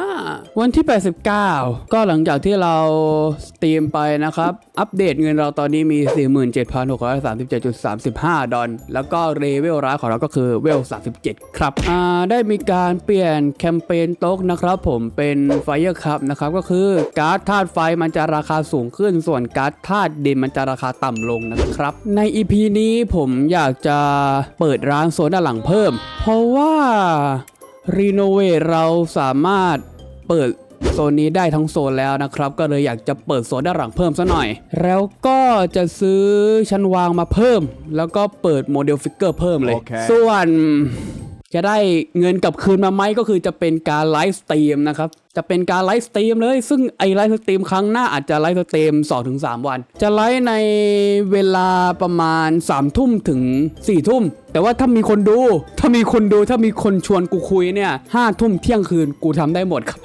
5 วันที่ 89 ก็หลังจากที่เราสตรีมไปนะครับ อัปเดตเงินเราตอนนี้มี 47,637.35 ดอลแล้วก็เรเวลร้ายของเราก็คือเวล 37 ครับ อ่า ได้มีการเปลี่ยนแคมเปญโต๊กนะครับผมเป็นไฟเ r อร์คัพนะครับ ก็คือการ์ดธาตุไฟมันจะราคาสูงขึ้น ส่วนการ์ดธาตุดินมันจะราคาต่ำลงนะครับ ใน EP นี้ผมอยากจะเปิดร้านโซนด้านหลังเพิ่ม เพราะว่า รีโนเวทเราสามารถเปิดโซนนี้ได้ทั้งโซนแล้วนะครับ ก็เลยอยากจะเปิดโซนด้านหลังเพิ่มซะหน่อย แล้วก็จะซื้อชั้นวางมาเพิ่ม แล้วก็เปิดโมเดลฟิกเกอร์เพิ่มเลยโอเคส่วน จะได้เงินกลับคืนมาไหมก็คือจะเป็นการไลฟ์สตรีมนะครับ จะเป็นการไลฟ์สตรีมเลย ซึ่งไอไลฟ์สตรีมครั้งหน้าอาจจะไลฟ์สตรีม2-3วัน จะไลฟ์ในเวลาประมาณ3ทุ่มถึง4ทุ่ม แต่ว่าถ้ามีคนดู ถ้ามีคนดูถ้ามีคนชวนกูคุยเนี่ยห้าทุ่มเที่ยงคืนกูทำได้หมดครับ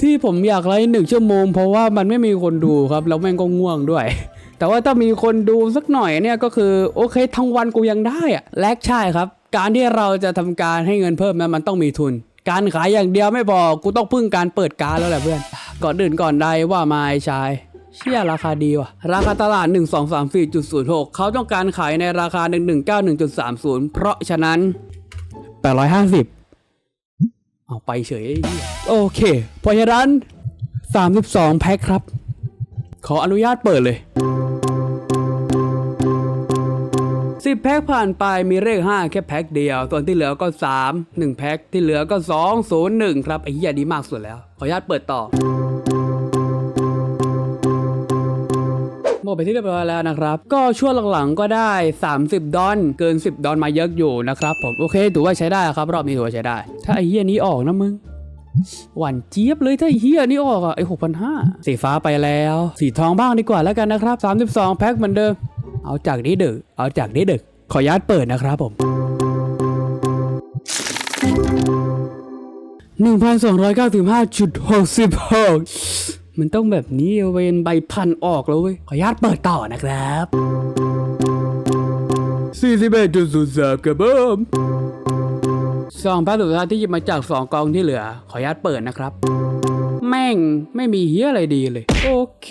ที่ผมอยากไลฟ์หนึ่งชั่วโมง เพราะว่ามันไม่มีคนดูครับ แล้วแม่งก็ง่วงด้วย แต่ว่าถ้ามีคนดูสักหน่อยเนี่ยก็คือโอเคทั้งวันกูยังได้อะแลกใช่ครับ การที่เราจะทำการให้เงินเพิ่มนั้นมันต้องมีทุน การขายอย่างเดียวไม่พอกูต้องพึ่งการเปิดการแล้วแหละเพื่อน ก่อนอื่นก่อนใดว่ามาไอ้ชายเชี่ยราคาดีว่ะ ราคาตลาด 1234.06 เขาต้องการขายในราคา 1191.30 เพราะฉะนั้น 850 เอาไปเฉยไอ้เหี้ยโอเค เพราะฉะนั้น 32 แพ็คครับ ขออนุญาตเปิดเลย 10 แพ็คผ่านไปมีเลข 5 แค่แพ็คเดียว ส่วนที่เหลือก็ 3 1 แพ็คที่เหลือก็ 2 0 1 ครับไอ้เหี้ยดีมากสุดแล้ว ขออนุญาตเปิดต่อหมดไปที่เรียบร้อยแล้วนะครับ ก็ช่วงหลังๆก็ได้ 30 ดอนเกิน 10 ดอนมาเยอะอยู่นะครับผม โอเคถือว่าใช้ได้ครับ รอบนี้ถือว่าใช้ได้ ถ้าไอ้เฮียนี้ออกนะมึง หวานเจี๊ยบเลยถ้าไอ้เฮียนี้ออกอะไอ้หกพันห้าสีฟ้าไปแล้ว สีทองบ้างดีกว่าแล้วกันนะครับ 32 แพ็คเหมือนเดิม เอาจากนี้ดึก เอาจากนี้ดึก ขออนุญาตเปิดนะครับผม 1,295.66 มันต้องแบบนี้เวนใบพันออกแล้วเว้ย ขออนุญาตเปิดต่อนะครับ 41.03ครับผมสองภาพสุดท้ายที่หยิบมาจาก2กองที่เหลือ ขออนุญาตเปิดนะครับ แม่งไม่มีเฮียอะไรดีเลย โอเค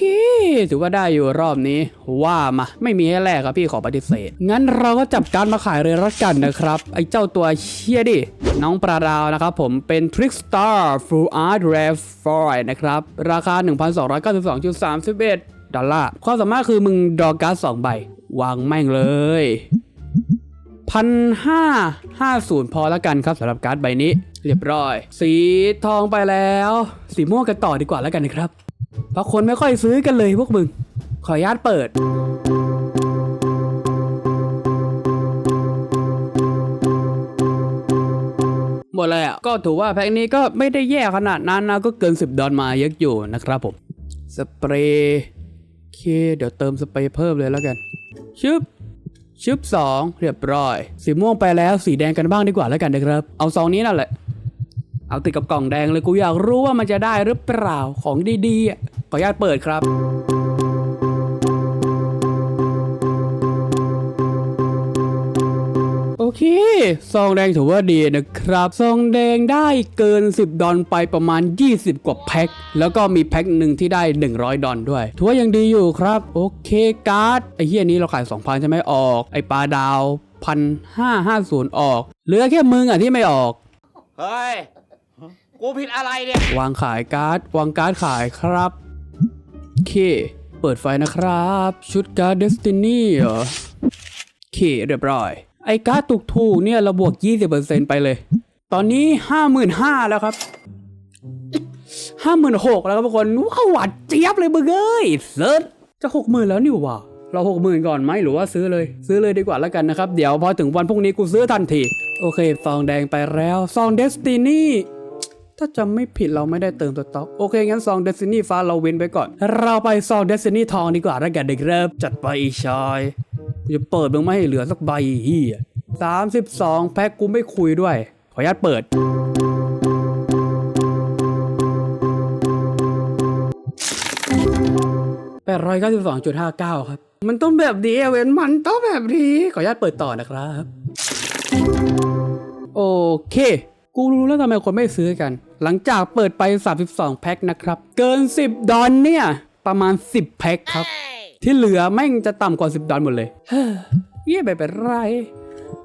ถือว่าได้อยู่รอบนี้ ว่ามาไม่มีให้แลกครับพี่ขอปฏิเสธ งั้นเราก็จับการมาขายเลยละกันนะครับ ไอ้เจ้าตัวเชียดิ น้องปลาดาวนะครับผมเป็น Trickstar Full Art Rare Foil นะครับ ราคา 1,292.31 ดอลลาร์ความสามารถคือมึงดรอการ์ดสองใบ วางแม่งเลยพันห้าห้าศูนย์พอแล้วกันครับสำหรับการ์ดใบนี้ เรียบร้อย สีทองไปแล้ว สีม่วงกันต่อดีกว่าแล้วกันนะครับ เพราะคนไม่ค่อยซื้อกันเลยพวกมึง ขออนุญาตเปิดหมดเลยอะก็ถือว่าแพ็คนี้ก็ไม่ได้แย่ขนาดนั้นนะก็เกิน 10 ดอลมาเยอะอยู่นะครับผม สเปรย์เค เดี๋ยวเติมสเปรย์เพิ่มเลยแล้วกัน ชึบ ชึบสองเรียบร้อย สีม่วงไปแล้วสีแดงกันบ้างดีกว่าแล้วกันนะครับ เอาซองนี้นั่นแหละ เอาติดกับกล่องแดงเลยกูอยากรู้ว่ามันจะได้หรือเปล่าของดีๆ ขออนุญาตเปิดครับโอเค ซองแดงถือว่าดีนะครับ ซองแดงได้เกิน 10 ดอลไปประมาณ 20 กว่าแพ็ค แล้วก็มีแพ็คหนึ่งที่ได้ 100 ดอลด้วย ถือว่ายังดีอยู่ครับ โอเคการ์ด ไอ้เฮียนี้เราขาย 2,000 ใช่ไหมออก ไอ้ปลาดาวพันห้าห้าศูนย์ออก เหลือแค่มึงอะที่ไม่ออก เฮ้ย กูผิดอะไรเนี่ย วางขายการ์ด วางการ์ดขายครับโอเค เปิดไฟนะครับ ชุดการ์ดเดสตินีเหรอโอเคเรียบร้อย ไอ้การ์ดถูกๆเนี่ยเราบวก 20%ไปเลย ตอนนี้ 55,000แล้วครับ56,000แล้วครับทุกคนว้าวหวานเจี๊ยบเลยมึงเอ้ยเซิร์ชจะ60,000แล้วนี่หว่าเรา60,000ก่อนไหมหรือว่าซื้อเลย ซื้อเลยดีกว่าแล้วกันนะครับ เดี๋ยวพอถึงวันพรุ่งนี้กูซื้อทันที โอเค ซองแดงไปแล้ว ซองเดสตินี ถ้าจำไม่ผิดเราไม่ได้เติมสต็อก โอเค งั้นซองเดซินี่ฟ้าเราเว้นไปก่อน เราไปซองเดซินี่ทองดีกว่าแล้วกันเด็กเริ่มจัดไปอีชายกูจะเปิดมึงไม่ให้เหลือสักใบเฮียสามสิบสองแพ็คกูไม่คุยด้วย ขออนุญาตเปิด แปดร้อยเก้าสิบสองจุดห้าเก้าครับ มันต้องแบบนี้เว้นมันต้องแบบนี้ ขออนุญาตเปิดต่อนะครับ โอเค กูรู้แล้วทำไมคนไม่ซื้อกัน หลังจากเปิดไป 32 แพ็คนะครับ เกิน 10 ดอลเนี่ย ประมาณ 10 แพ็คครับ ที่เหลือแม่งจะต่ำกว่า 10 ดอลหมดเลย เฮ้ยเยี่ยไปเป็นไร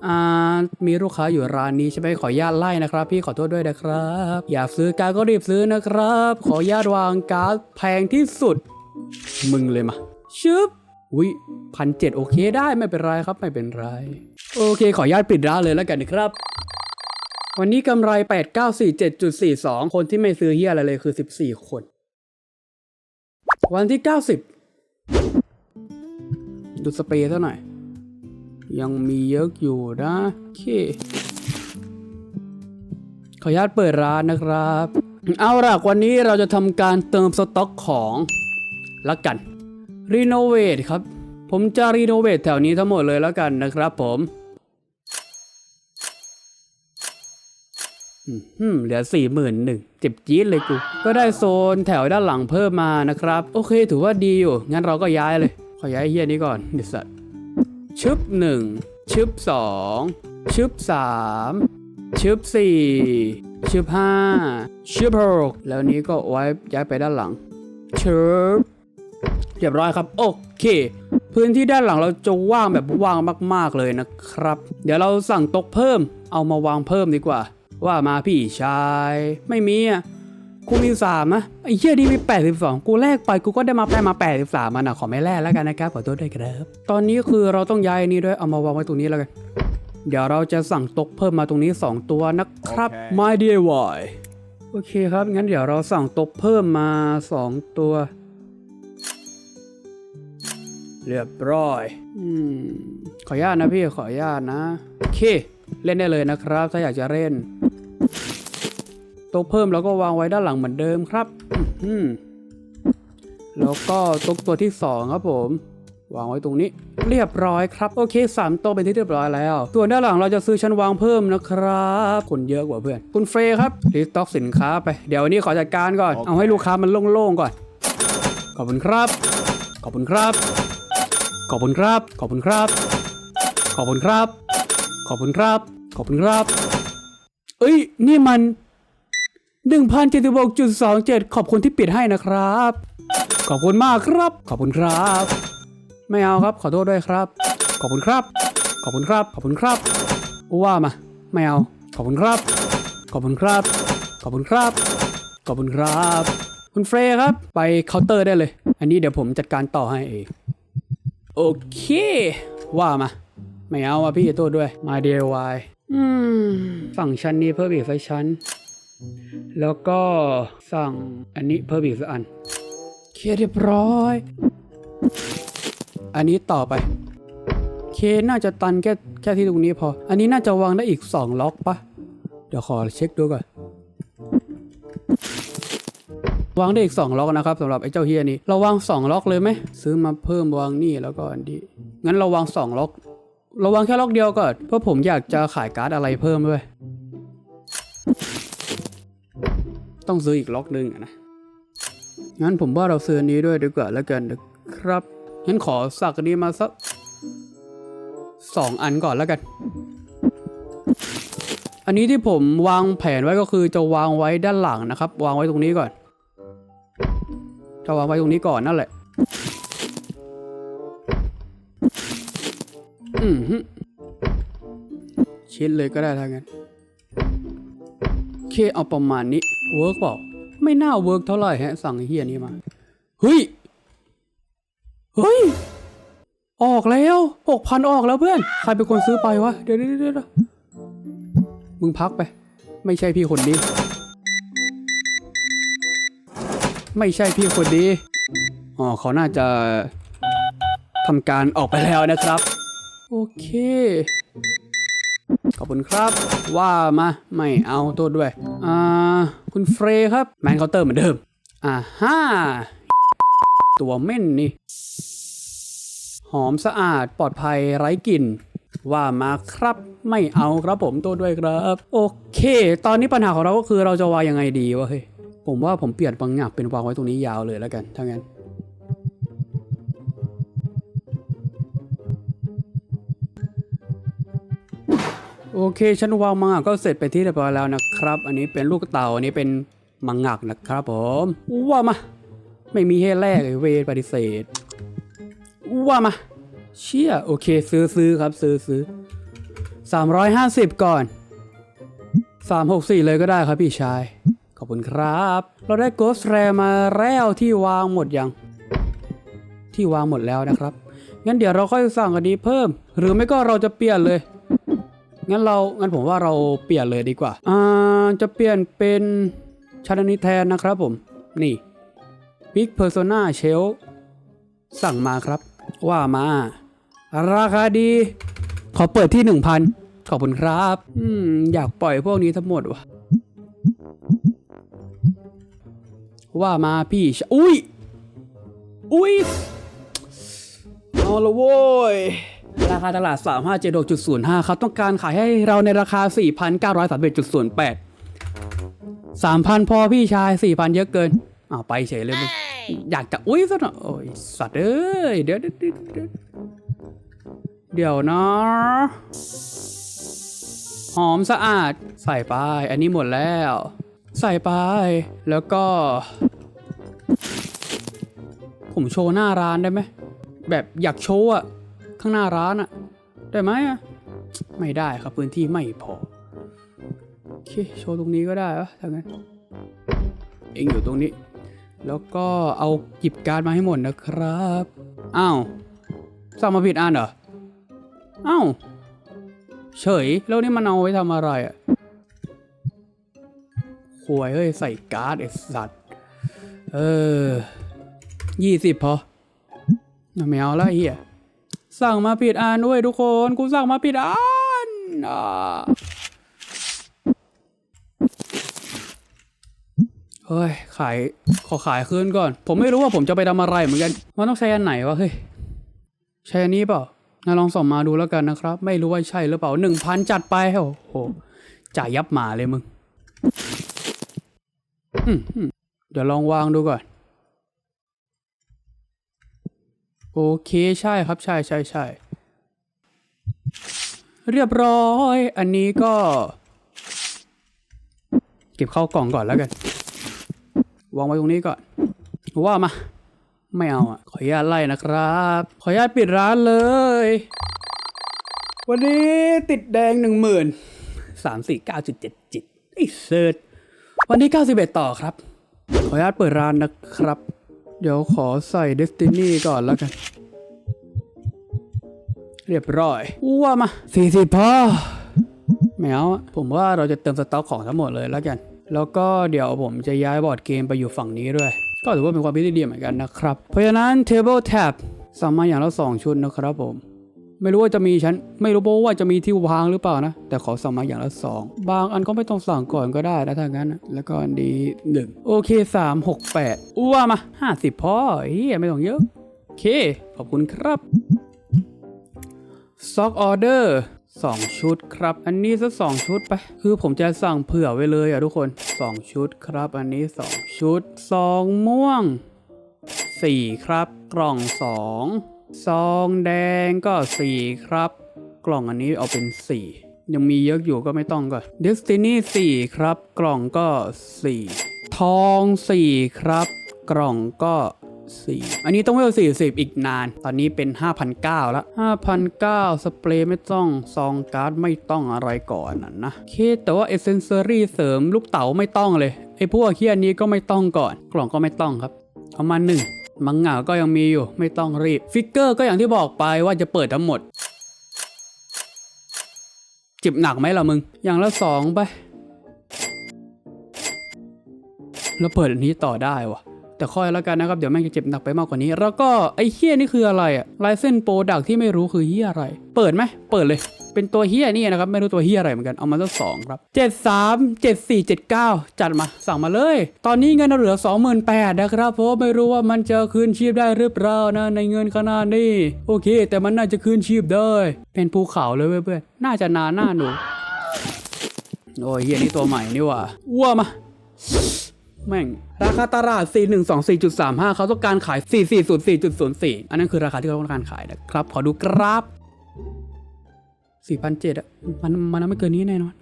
อ่ามีลูกค้าอยู่ร้านนี้ใช่ไหมขออนุญาตไล่นะครับ พี่ขอโทษด้วยนะครับ อยากซื้อการก็รีบซื้อนะครับ ขออนุญาตวางการ์ดแพงที่สุด มึงเลยมาชึบวิพันเจ็ดโอเคได้ไม่เป็นไรครับไม่เป็นไร โอเค ขออนุญาตปิดร้านเลยแล้วกันนะครับ วันนี้กำไร 8 9 4 7.42 คนที่ไม่ซื้อเฮียอะไรเลยคือ 14 คน วันที่ 90 ดูสเปรย์ซะหน่อย ยังมีเยอะอยู่นะโอเคขออนุญาตเปิดร้านนะครับ เอาล่ะ วันนี้เราจะทำการเติมสต็อกของละกันรีโนเวทครับ ผมจะรีโนเวทแถวนี้ทั้งหมดเลยแล้วกันนะครับผม อืม เหลือสี่หมื่นหนึ่งเจ็บจี๊ดเลยกู ก็ได้โซนแถวด้านหลังเพิ่มมานะครับ โอเคถือว่าดีอยู่ งั้นเราก็ย้ายเลย ขอย้ายเฮียนี้ก่อนเดี๋ยวสัตว์ชึบหนึ่งชึบสองชึบสามชึบสี่ชึบห้าชึบหกแล้วนี้ก็ไว้ย้ายไปด้านหลังชึบเรียบร้อยครับ โอเค พื้นที่ด้านหลังเราจะว่างแบบว่างมาก ๆเลยนะครับ เดี๋ยวเราสั่งต๊ะเพิ่ม เอามาวางเพิ่มดีกว่า ว่ามาพี่ชาย ไม่มีอะกูมีสามนะไอ้เหี้ยดีมี 82 กูแลกไปกูก็ได้มาแปมา 83 มันอะขอไม่แลกแล้วกันนะครับขอโทษด้วยครับตอนนี้คือเราต้องย้ายอันนี้ด้วยเอามาวางไว้ตรงนี้แล้วกันเดี๋ยวเราจะสั่งโต๊ะเพิ่มมาตรงนี้ 2 ตัวนะครับโอเค My DIY โอเคครับงั้นเดี๋ยวเราสั่งโต๊ะเพิ่มมา 2 ตัว เรียบร้อย อืมขออนุญาตนะพี่ขออนุญาตนะ โอเค เล่นได้เลยนะครับ ถ้าอยากจะเล่นโต๊ะเพิ่มเราก็วางไว้ด้านหลังเหมือนเดิมครับอืมแล้วก็โต๊ะตัวที่สองครับผม วางไว้ตรงนี้ เรียบร้อยครับ โอเคสามโต๊ะเป็นที่เรียบร้อยแล้วส่วนด้านหลังเราจะซื้อชั้นวางเพิ่มนะครับ คนเยอะกว่าเพื่อน คุณเฟรย์ครับรีสต็อกสินค้าไปเดี๋ยววันนี้ขอจัดการก่อน เอาให้ลูกค้ามันโล่งๆก่อน ขอบคุณครับ ขอบคุณครับ ขอบคุณครับ ขอบคุณครับ ขอบคุณครับ ขอบคุณครับ ขอบคุณครับ เอ้ย นี่มัน 1,076.27 ขอบคุณที่ปิดให้นะครับ ขอบคุณมากครับ ขอบคุณครับ ไม่เอาครับ ขอโทษด้วยครับ ขอบคุณครับ ขอบคุณครับ ขอบคุณครับ ว่ามา ไม่เอา ขอบคุณครับ ขอบคุณครับ ขอบคุณครับ ขอบคุณครับ คุณเฟรครับ ไปเคาน์เตอร์ได้เลย อันนี้เดี๋ยวผมจัดการต่อให้เอง โอเค ว่ามา ไม่เอาอะพี่โทษด้วย มา DIY อืม ฝั่งชั้นนี้เพิ่มอีกสักชั้น แล้วก็สั่งอันนี้เพิ่มอีกสักอัน เคลียร์เรียบร้อย อันนี้ต่อไป เคน่าจะตันแค่แค่ที่ตรงนี้พอ อันนี้น่าจะวางได้อีก 2 ล็อกปะเดี๋ยวขอเช็คดูก่อนวางได้อีก 2 ล็อกนะครับสำหรับไอ้เจ้าเฮียนี้เราวาง 2 ล็อกเลยไหมซื้อมาเพิ่มวางนี่แล้วก็อันนี้งั้นเราวาง 2 ล็อกเราวางแค่ล็อกเดียวก่อน เพราะผมอยากจะขายการ์ดอะไรเพิ่มด้วย ต้องซื้ออีกล็อกหนึ่งนะ งั้นผมว่าเราซื้อนี้ด้วยดีกว่าแล้วกันนะครับ งั้นขอสักนนี้มาสักสองอันก่อนแล้วกัน อันนี้ที่ผมวางแผนไว้ก็คือจะวางไว้ด้านหลังนะครับ วางไว้ตรงนี้ก่อนจะวางไว้ตรงนี้ก่อนนั่นแหละ อืมฮึชิดเลยก็ได้ถ้างั้นโอเคเอาประมาณนี้เวิร์กเปล่าไม่น่าเวิร์กเท่าไหร่ฮะ สั่งไอ้เฮียนี้มา เฮ้ย เฮ้ย ออกแล้วหกพันออกแล้วเพื่อน ใครเป็นคนซื้อไปวะ เดี๋ยวเดี๋ยวเดี๋ยวมึงพักไป ไม่ใช่พี่คนนี้ ไม่ใช่พี่คนนี้ อ๋อเขาน่าจะทำการออกไปแล้วนะครับ โอเค ขอบคุณครับ ว่ามา ไม่เอาโทษด้วย อ่า คุณเฟรย์ครับ แมนเคาน์เตอร์เหมือนเดิม อ่าฮ่า ตัวเม่นนี่ หอมสะอาดปลอดภัยไร้กลิ่นว่ามาครับไม่เอาครับผมโทษด้วยครับ โอเค ตอนนี้ปัญหาของเราก็คือเราจะวางยังไงดีวะเฮ้ยผมว่าผมเปลี่ยนบางอย่างเป็นวางไว้ตรงนี้ยาวเลยแล้วกันถ้างั้น โอเคฉันวางมังงะก็เสร็จไปที่เรียบร้อยแล้วนะครับ อันนี้เป็นลูกเต่าอันนี้เป็นมังงะนะครับผมว่ามา ไม่มีให้แลกเลยเวรปฏิเสธว่ามา เชี่ยโอเคซื้อซื้อครับซื้อซื้อสามร้อยห้าสิบก่อนสามหกสี่เลยก็ได้ครับพี่ชาย ขอบคุณครับ เราได้โกสแรมาแล้วที่วางหมดยัง ที่วางหมดแล้วนะครับงั้นเดี๋ยวเราค่อยสั่งอันนี้เพิ่ม หรือไม่ก็เราจะเปลี่ยนเลย งั้นเรางั้นผมว่าเราเปลี่ยนเลยดีกว่าอ่าจะเปลี่ยนเป็นชาดนิแทนนะครับผม นี่ Big Persona Shell สั่งมาครับ ว่ามา ราคาดี ขอเปิดที่ 1,000 ขอบคุณครับ อืม อยากปล่อยพวกนี้ทั้งหมดวะว่ามาพี่ อุ้ย อุ้ยเอาละโว้ย ราคาตลาด 3576.05เขาต้องการขายให้เราในราคา 4,931.08 3,000 พอพี่ชาย 4,000 เยอะเกินอ้าวไปเฉยเลยมึงอยากจะ อุ้ยซะหน่อยโอ้ยสัตว์เอ้ยเดี๋ยวเดี๋ยวเดี๋ยวเดี๋ยวเดี๋ยวนะหอมสะอาดใส่ไป อันนี้หมดแล้ว ใส่ไป แล้วก็ ผมโชว์หน้าร้านได้ไหม แบบอยากโชว์อะ ข้างหน้าร้านอะได้ไหมอะไม่ได้ครับพื้นที่ไม่พอโอเคโชว์ตรงนี้ก็ได้ปะถ้างั้นเองอยู่ตรงนี้ แล้วก็เอาหยิบการ์ดมาให้หมดนะครับอ้าวสั่งมาผิดอันเหรออ้าวเฉยแล้วนี่มันเอาไว้ทำอะไรอะควยเฮ้ยใส่การ์ดไอสัตว์เออยี่สิบพอไม่เอาละเฮีย สั่งมาผิดอันด้วยทุกคน กูสั่งมาผิดอันอ่าเฮ้ย ขาย ขอขายคืนก่อน ผมไม่รู้ว่าผมจะไปทำอะไรเหมือนกัน มันต้องใช้อันไหนวะ เฮ้ย ใช้อันนี้เปล่างั้นลองส่งมาดูแล้วกันนะครับ ไม่รู้ว่าใช่หรือเปล่าหนึ่งพันจัดไป โอ้โห จ่ายยับหมาเลยมึง เดี๋ยวลองวางดูก่อน โอเคใช่ครับใช่ใช่ใช่เรียบร้อย อันนี้ก็ เก็บเข้ากล่องก่อนแล้วกันวางไว้ตรงนี้ก่อนว่ามา ไม่เอาอะ ขออนุญาตไล่นะครับ ขออนุญาตปิดร้านเลย วันนี้ติดแดงหนึ่งหมื่นสามสี่เก้าจุดเจ็ดจิตไอ้เซิร์ชวันนี้เก้าสิบเอ็ดต่อครับ ขออนุญาตเปิดร้านนะครับ เดี๋ยวขอใส่ Destiny ก่อนแล้วกัน เรียบร้อยว่ามาสี่สิบพอไม่เอาอะผมว่าเราจะเติมสต็อกของทั้งหมดเลยแล้วกัน แล้วก็เดี๋ยวผมจะย้ายบอร์ดเกมไปอยู่ฝั่งนี้ด้วย ก็ถือว่าเป็นความพิธีดีเหมือนกันนะครับ เพราะฉะนั้น Table Tab สั่งมาอย่างละสองชุดนะครับผม ไม่รู้ว่าจะมีฉัน ไม่รู้ว่าจะมีที่วางหรือเปล่านะ แต่ขอสั่งมาอย่างละสองบางอันก็ไม่ต้องสั่งก่อนก็ได้นะถ้างั้นนะแล้วก็อันนี้หนึ่งโอเคสามหกแปดอ้วมาห้าสิบพอเฮียไม่ต้องเยอะ โอเค ขอบคุณครับซ็อกออเดอร์สองชุดครับ อันนี้สักสองชุดไป คือผมจะสั่งเผื่อไว้เลยอะทุกคนสองชุดครับ อันนี้สองชุดซองม่วงสี่ครับ กล่องสอง ซองแดงก็สี่ครับ กล่องอันนี้เอาเป็นสี่ยังมีเยอะอยู่ก็ไม่ต้องก็ Destiny สี่ครับ กล่องก็สี่ทองสี่ครับ กล่องก็สี่อันนี้ต้องเวลสี่สิบอีกนาน ตอนนี้เป็น5,900แล้ว5,900สเปรย์ไม่ต้องซองการ์ดไม่ต้องอะไรก่อนนะนะเคแต่ว่าเอเซนเซอรี่เสริมลูกเต๋าไม่ต้องเลยไอ้พวกเคียนี้ก็ไม่ต้องก่อน กล่องก็ไม่ต้องครับเอามาหนึ่ง มังงะก็ยังมีอยู่ ไม่ต้องรีบ ฟิกเกอร์ก็อย่างที่บอกไปว่าจะเปิดทั้งหมด จิบหนักไหมล่ะมึง อย่างละสองไป แล้วเปิดอันนี้ต่อได้วะแต่ค่อยแล้วกันนะครับ เดี๋ยวแม่งจะเจ็บหนักไปมากกว่านี้ แล้วก็ไอ้เฮี้ยนี่คืออะไรอะลายเส้นโปรดักที่ไม่รู้คือเฮี้ยอะไร เปิดไหมเปิดเลย เป็นตัวเฮียนี่นะครับ ไม่รู้ตัวเฮียอะไรเหมือนกัน เอามาสักสองครับเจ็ดสามเจ็ดสี่เจ็ดเก้าจัดมาสั่งมาเลย ตอนนี้เงินเราเหลือสองหมื่นแปดนะครับเพราะไม่รู้ว่ามันจะคืนชีพได้หรือเปล่านะในเงินขนาดนี้โอเค แต่มันน่าจะคืนชีพได้ เป็นภูเขาเลยเว้ยเพื่อนน่าจะนานหน้าหนูโอ้ยเฮียนี่ตัวใหม่นี่ว่าอ้วมาแม่งราคาตลาด 412.4.35 เขาต้องการขาย 440.4.04 อันนั้นคือราคาที่เขาต้องการขายนะครับ ขอดูกราฟ สี่พันเจ็ดอะ มันมันไม่เกินนี้แน่นอน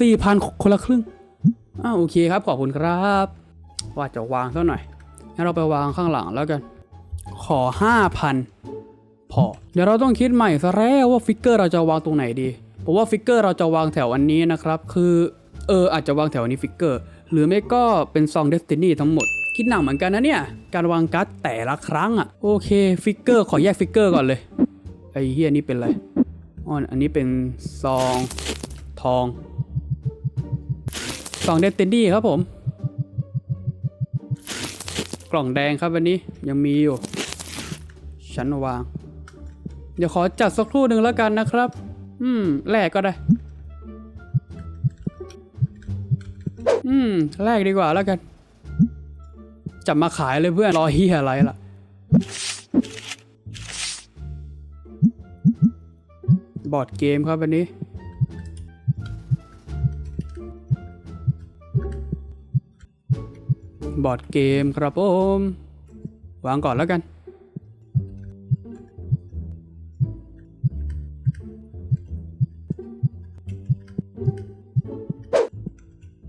สี่พันคนละครึ่งอ้าวโอเคครับ ขอบคุณครับ ว่าจะวางซะหน่อย งั้นเราไปวางข้างหลังแล้วกัน ขอห้าพันพอ เดี๋ยวเราต้องคิดใหม่ซะแล้วว่าฟิกเกอร์เราจะวางตรงไหนดีผมว่าฟิกเกอร์เราจะวางแถวอันนี้นะครับ คือ เออ อาจจะวางแถวอันนี้ฟิกเกอร์ หรือไม่ก็เป็นซองเดสตินีทั้งหมด คิดหนักเหมือนกันนะเนี่ย การวางการ์ดแต่ละครั้งอะโอเค ฟิกเกอร์ขอแยกฟิกเกอร์ก่อนเลย ไอ้เฮียนี่เป็นอะไร อ๋ออันนี้เป็นซองทองซองเดสตินีครับผม กล่องแดงครับวันนี้ยังมีอยู่ฉันวาง เดี๋ยวขอจัดสักครู่หนึ่งแล้วกันนะครับ อืมแลกก็ได้ อืมแลกดีกว่าแล้วกัน จับมาขายเลยเพื่อนรอเฮียอะไรล่ะ อร์ดเกมครับวันนี้ บอร์ดเกมครับผมวางก่อนแล้วกัน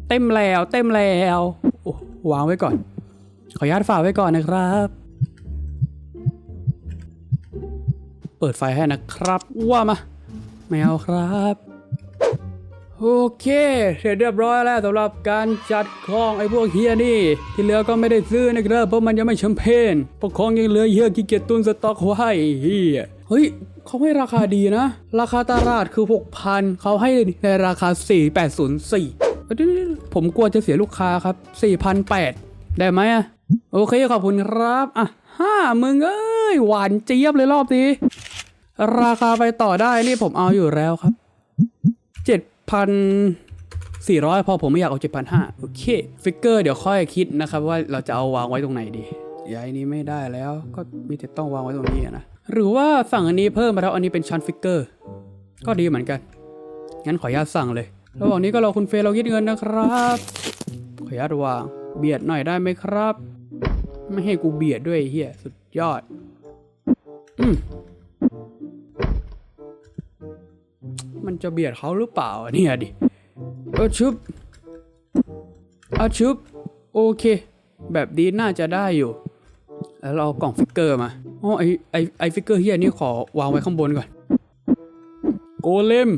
เต็มแล้วเต็มแล้ววางไว้ก่อน ขออนุญาตฝากไว้ก่อนนะครับ เปิดไฟให้นะครับ ว่ามา ไม่เอาครับ โอเค เสร็จเรียบร้อยแล้วสำหรับการจัดของไอ้พวกเฮียนี่ ที่เหลือก็ไม่ได้ซื้อนะครับเพราะมันยังไม่แชมเปญพวกของยังเหลือเยอะขี้เกียจตุนสต็อกไว้เฮียเฮ้ยเขาให้ราคาดีนะ ราคาตลาดคือ 6,000 เขาให้ในราคา 4804เดี๋ยวๆๆผมกลัวจะเสียลูกค้าครับ 4,800 ได้ไหมอะโอเคขอบคุณครับ อะห้ามึงเอ้ย หวานเจี๊ยบเลยรอบนี้ ราคาไปต่อได้นี่ผมเอาอยู่แล้วครับเจ็ดพันสี่ร้อยพอผมไม่อยากเอาเจ็ดพันห้าโอเค ฟิกเกอร์เดี๋ยวค่อยคิดนะครับ ว่าเราจะเอาวางไว้ตรงไหนดีย้ายนี้ไม่ได้แล้วก็มีแต่ต้องวางไว้ตรงนี้นะ หรือว่าสั่งอันนี้เพิ่มมาแล้วอันนี้เป็นชั้นฟิกเกอร์ ก็ดีเหมือนกัน งั้นขออนุญาตสั่งเลย ระหว่างนี้ก็รอคุณเฟย์เราคิดเงินนะครับ ขออนุญาตวาง เบียดหน่อยได้ไหมครับ ไม่ให้กูเบียดด้วยเฮียสุดยอด อืม มันจะเบียดเขาหรือเปล่าเนี่ยดิเออชุบเอาชุบโอเค แบบนี้น่าจะได้อยู่ แล้วเราเอากล่องฟิกเกอร์มาอ๋อไอไอไอฟิกเกอร์เฮียนี่ขอวางไว้ข้างบนก่อน โกเลม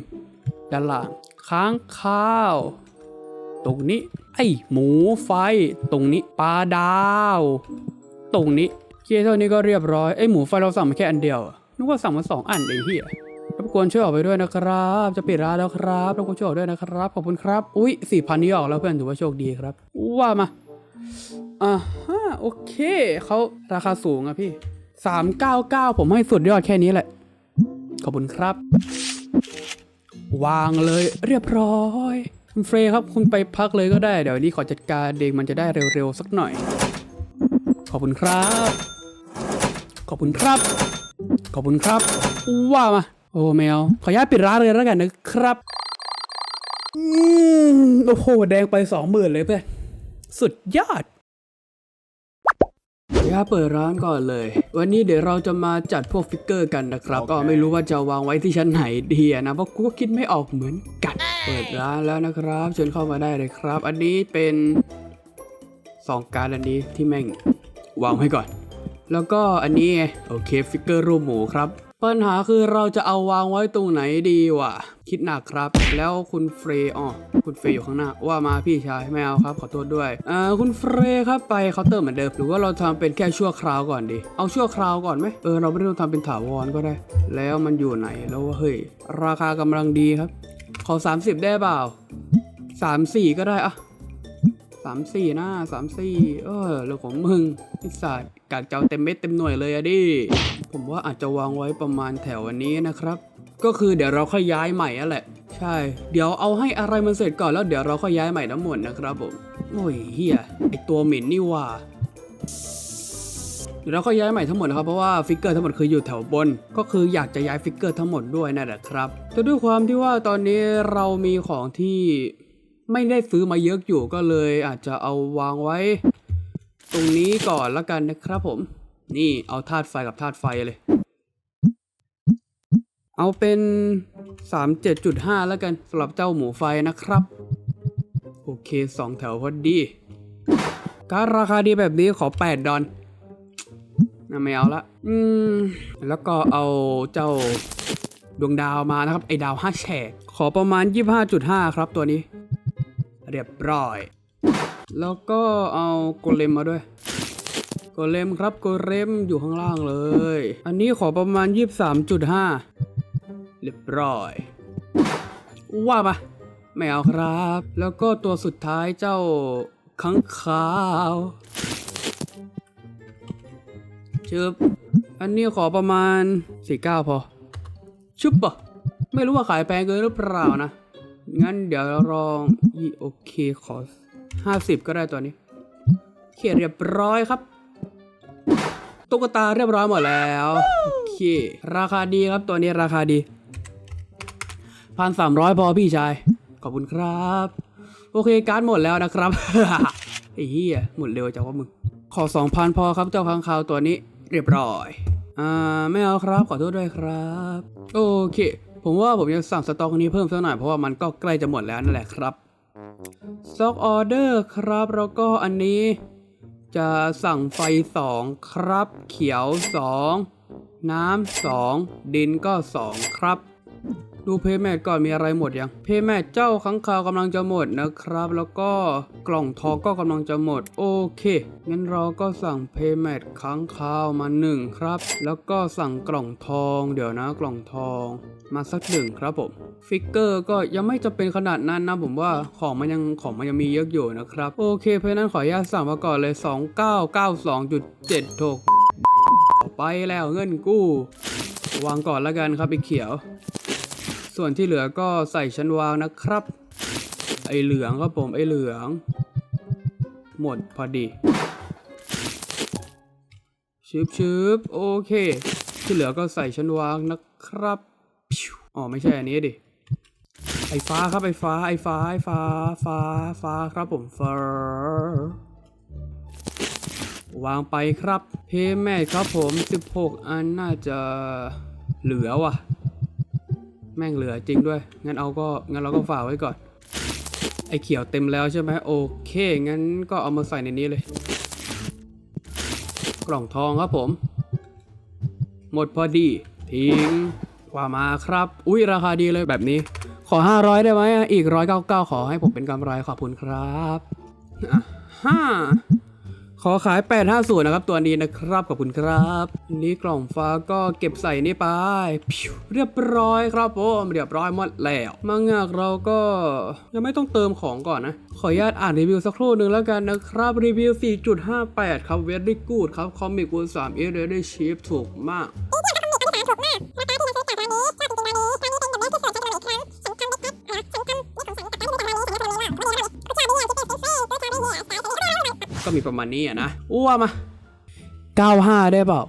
ด้านล่างค้างข้าว ตรงนี้ ไอหมูไฟ ตรงนี้ปลาดาว ตรงนี้เคเท่านี้ก็เรียบร้อยไอหมูไฟเราสั่งมาแค่อันเดียวนึกว่าสั่งมาสองอันไอเฮีย บกวนช่วยออกไปด้วยนะครับ จะปิดร้านแล้วครับรบกวนช่วยออกด้วยนะครับ ขอบคุณครับ อุ้ยสี่พันนี้ออกแล้วเพื่อนถือว่าโชคดีครับ ว่ามา อ่าฮะโอเค เขาราคาสูงอะพี่สามเก้าเก้าผมให้สุดยอดแค่นี้แหละ ขอบคุณครับ วางเลยเรียบร้อย คุณเฟรครับคุณไปพักเลยก็ได้ เดี๋ยวนี้ขอจัดการเองมันจะได้เร็วๆสักหน่อย ขอบคุณครับ ขอบคุณครับ ขอบคุณครับ ว่ามา โอ้แมว ขออนุญาตปิดร้านเลยแล้วกันนะครับ อืมโอ้โห แดงไปสองหมื่นเลยเพื่อน สุดยอดขออนุญาตเปิดร้านก่อนเลย วันนี้เดี๋ยวเราจะมาจัดพวกฟิกเกอร์กันนะครับ ก็ไม่รู้ว่าจะวางไว้ที่ชั้นไหนดีอะนะ เพราะกูก็คิดไม่ออกเหมือนกัน เปิดร้านแล้วนะครับ เชิญเข้ามาได้เลยครับ อันนี้เป็นสองการดอันนี้ที่แม่งวางไว้ก่อน แล้วก็อันนี้ไงโอเคฟิกเกอร์รูปหมูครับ ปัญหาคือเราจะเอาวางไว้ตรงไหนดีวะคิดหนักครับ แล้วคุณเฟรอ๋อคุณเฟรย์อยู่ข้างหน้าว่ามาพี่ชายไม่เอาครับขอโทษด้วยอ่าคุณเฟรย์ครับไปเคาน์เตอร์เหมือนเดิมหรือว่าเราทำเป็นแค่ชั่วคราวก่อนดี เอาชั่วคราวก่อนไหมเออเราไม่ต้องทำเป็นถาวรก็ได้ แล้วมันอยู่ไหนแล้ววะเฮ้ยราคากำลังดีครับ ขอ 30 ได้เปล่าสามสี่ก็ได้อะสามสี่น้าสามสี่เออเรื่องของมึงไอ้สัตว์กากเจ้าเต็มเม็ดเต็มหน่วยเลยอะดิ ผมว่าอาจจะวางไว้ประมาณแถวอันนี้นะครับ ก็คือเดี๋ยวเราค่อยย้ายใหม่อะแหละ ใช่ เดี๋ยวเอาให้อะไรมันเสร็จก่อนแล้วเดี๋ยวเราค่อยย้ายใหม่ทั้งหมดนะครับผมโอ้ยเฮียไอตัวเหม็นนี่ว่าเดี๋ยวเราก็ย้ายใหม่ทั้งหมดนะครับเพราะว่าฟิกเกอร์ทั้งหมดคืออยู่แถวบน ก็คืออยากจะย้ายฟิกเกอร์ทั้งหมดด้วยนั่นแหละครับแต่ด้วยความที่ว่าตอนนี้เรามีของที่ไม่ได้ซื้อมาเยอะอยู่ก็เลยอาจจะเอาวางไว้ ตรงนี้ก่อนละกันนะครับผม นี่เอาธาตุไฟกับธาตุไฟเลย เอาเป็น 37.5 แล้วกันสำหรับเจ้าหมูไฟนะครับ โอเค 2 แถวพอดี การราคาดีแบบนี้ขอ 8 ดอลน่าไม่เอาละ อืม แล้วก็เอาเจ้าดวงดาวมานะครับ ไอ้ดาว5แฉก ขอประมาณ 25.5 ครับตัวนี้ เรียบร้อย แล้วก็เอาโกเลมมาด้วย กเลมครับโกเลมอยู่ข้างล่างเลย อันนี้ขอประมาณ 23.5 เรียบร้อย ว่าปะไม่เอาครับ แล้วก็ตัวสุดท้ายเจ้าขังขาวชึบอันนี้ขอประมาณ 49 พอชุบปะไม่รู้ว่าขายแพงเกินหรือเปล่านะ งั้นเดี๋ยวลองอีโอเคขอ 50 ก็ได้ตัวนี้โอเคเรียบร้อยครับ ตุ๊กตาเรียบร้อยหมดแล้วโอเคราคาดีครับตัวนี้ราคาดีพันสามร้อยพอพี่ชายขอบคุณครับ โอเคการ์ดหมดแล้วนะครับไอ้เหี้ยหมดเร็วจังว่ามึงขอสองพันพอครับเจ้าค้างคาวตัวนี้เรียบร้อยอ่าไม่เอาครับขอโทษด้วยครับ โอเค ผมว่าผมจะสั่งสต็อกนี้เพิ่มสักหน่อยเพราะว่ามันก็ใกล้จะหมดแล้วนั่นแหละครับสต็อกออเดอร์ครับแล้วก็อันนี้ จะสั่งไฟสองครับ เขียวสองน้ำสองดินก็สองครับ ดูเพย์แมทก่อนมีอะไรหมดยัง เพย์แมทเจ้าค้างคาวกำลังจะหมดนะครับ แล้วก็กล่องทองก็กำลังจะหมด โอเค งั้นเราก็สั่งเพย์แมทค้างคาวมา1ครับ แล้วก็สั่งกล่องทอง เดี๋ยวนะกล่องทองมาสักหนึ่งครับผม ฟิกเกอร์ก็ยังไม่จะเป็นขนาดนั้นนะผมว่าของมันยังของมันยังมีเยอะอยู่นะครับ โอเค เพราะนั้นขออนุญาตสั่งมาก่อนเลย 2992.7ถกไปแล้วเงินกู้ วางก่อนล้วกันครับไอ้เขียว ส่วนที่เหลือก็ใส่ชั้นวางนะครับ ไอเหลืองครับผมไอเหลือง หมดพอดีชืบชืบโอเค ที่เหลือก็ใส่ชั้นวางนะครับอ๋อไม่ใช่อันนี้ดิไอฟ้าครับไอฟ้าไอฟ้าไอฟ้าฟ้าฟ้าครับผมฟ้าวางไปครับ เพย์แม่ครับผม 16 อันน่าจะเหลือว่ะ แม่งเหลือจริงด้วย งั้นเอาก็งั้นเราก็ฝากไว้ก่อน ไอเขียวเต็มแล้วใช่ไหมโอเค งั้นก็เอามาใส่ในนี้เลย กล่องทองครับผม หมดพอดี ทิ้งว่ามาครับ อุ้ยราคาดีเลยแบบนี้ ขอ 500 ได้ไหมอีก 199 ขอให้ผมเป็นกำไรขอบคุณครับอะห้า ขอขาย 850 นะครับ ตัวนี้นะครับ ขอบคุณครับนนี้กล่องฟ้าก็เก็บใส่นี่ไปิเรียบร้อยครับผมเรียบร้อยหมดแล้วมังงากเราก็ยังไม่ต้องเติมของก่อนนะ ขออนุญาตอ่านรีวิวสักครู่หนึ่งแล้วกันนะครับ รีวิว 4.58 ครับ very good ครับคอมิกวู3เอเรได้ชีฟถูกมากก็มี็มีประมาณนี้อะนะอ้วมา95 ได้เปล่า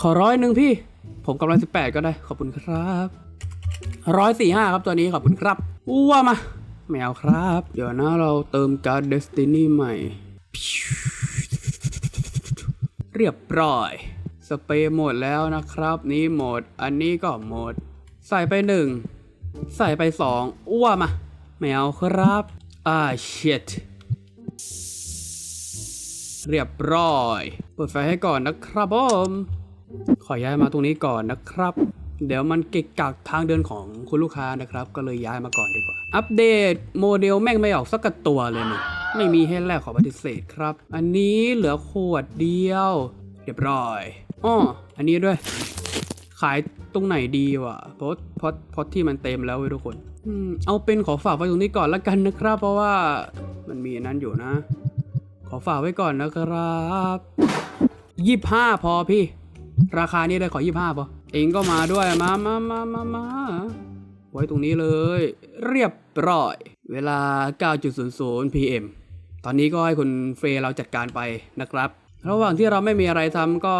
ขอร้อยหนึ่งพี่ ผมกำลัง18 ก็ได้ ขอบคุณครับร้อยสี่ห้าครับตัวนี้ขอบคุณครับอ้วมาไม่เอาครับ เดี๋ยวนะเราเติมการ์ดเดสตินีใหม่ เรียบร้อย สเปรย์หมดแล้วนะครับ นี้หมด อันนี้ก็หมด ใส่ไปหนึ่ง ใส่ไปสองอ้วมาไม่เอาครับ อ่า shit เรียบร้อย เปิดไฟให้ก่อนนะครับผมขอย้ายมาตรงนี้ก่อนนะครับ เดี๋ยวมันเกะกักทางเดินของคุณลูกค้านะครับ ก็เลยย้ายมาก่อนดีกว่า อัปเดตโมเดลแม่งไม่ออกสักกตัวเลยนี่ไม่มีให้แลกขอปฏิเสธครับ อันนี้เหลือขวดเดียว เรียบร้อยอ้ออันนี้ด้วย ขายตรงไหนดีวะเพราะเพราะเพราะที่มันเต็มแล้วเว้ยทุกคนอืมเอาเป็นขอฝากไว้ตรงนี้ก่อนละกันนะครับ เพราะว่ามันมีอันนั้นอยู่นะ อฝากไว้ก่อนนะครับยี่ห้าพอพี่ ราคานี้เลยขอยี่ห้าพอเองก็มาด้วยมามามามามาไว้ตรงนี้เลย เรียบร้อย เวลา 9.00 PM ตอนนี้ก็ให้คุณเฟยเราจัดการไปนะครับ ระหว่างที่เราไม่มีอะไรทำก็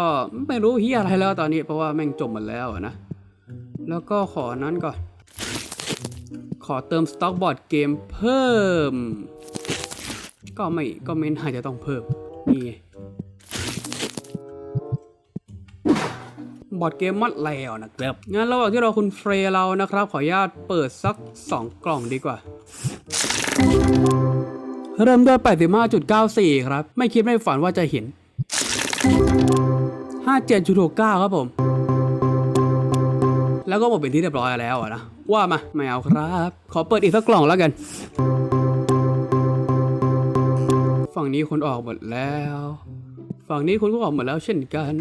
ไม่รู้เฮียอะไรแล้วตอนนี้เพราะว่าแม่งจบหมดแล้วนะ แล้วก็ขอนั้นก่อน ขอเติมสต็อกบอร์ดเกมเพิ่ม ก็ไม่ก็ไม่น่าจะต้องเพิ่ม นี่ไงบบอร์ดเกมมัดแล้วนะครับงั้นระหว่างที่เราคุณเฟรย์เรานะครับ ขออนุญาตเปิดสัก 2 กล่องดีกว่า เริ่มด้วย 85.94 ครับ ไม่คิดไม่ฝันว่าจะเห็น 57.69 ครับผม แล้วก็หมดเป็นที่เรียบร้อยแล้วอะนะ ว่ามา ไม่เอาครับ ขอเปิดอีกสักกล่องแล้วกัน ฝั่งนี้คนออกหมดแล้ว ฝั่งนี้คนก็ออกหมดแล้วเช่นกัน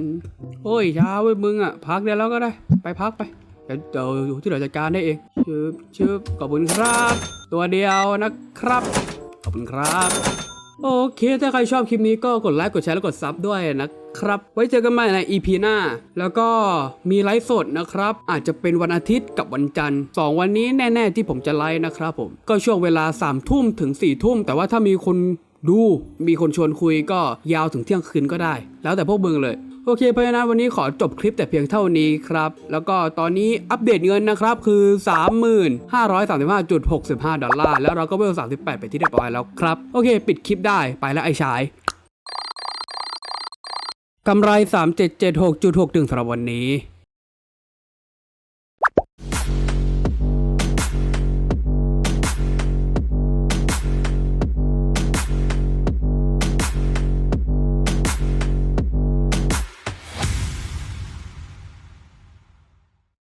โอ้ยช้าเว้ยมึงอะ พักได้แล้วก็ได้ ไปพักไป เดี๋ยวเดี๋ยวอที่เหลือจัดการได้เองชืบชืบขอบคุณครับ ตัวเดียวนะครับ ขอบคุณครับ โอเค ถ้าใครชอบคลิปนี้ก็กดไลค์กดแชร์และกดซับด้วยนะครับ ไว้เจอกันใหม่ใน EP หน้า แล้วก็มีไลฟ์สดนะครับ อาจจะเป็นวันอาทิตย์กับวันจันทร์สองวันนี้แน่ ๆ ที่ผมจะไลฟ์นะครับผมก็ช่วงเวลา3ามทุ่มถึง4ี่ทุ่มแต่ว่าถ้ามีคน ดูมีคนชวนคุยก็ยาวถึงเที่ยงคืนก็ได้ แล้วแต่พวกมึงเลย โอเคเพราะฉะนั้นวันนี้ขอจบคลิปแต่เพียงเท่านี้ครับ แล้วก็ตอนนี้อัปเดตเงินนะครับ คือ 3535.65 ดอลลาร์ แล้วเราก็เวล38 ไปที่เรียบร้อยแล้วครับ โอเค ปิดคลิปได้ไปแล้วไอ้ชายกำไร 3776.61สำหรับวันนี้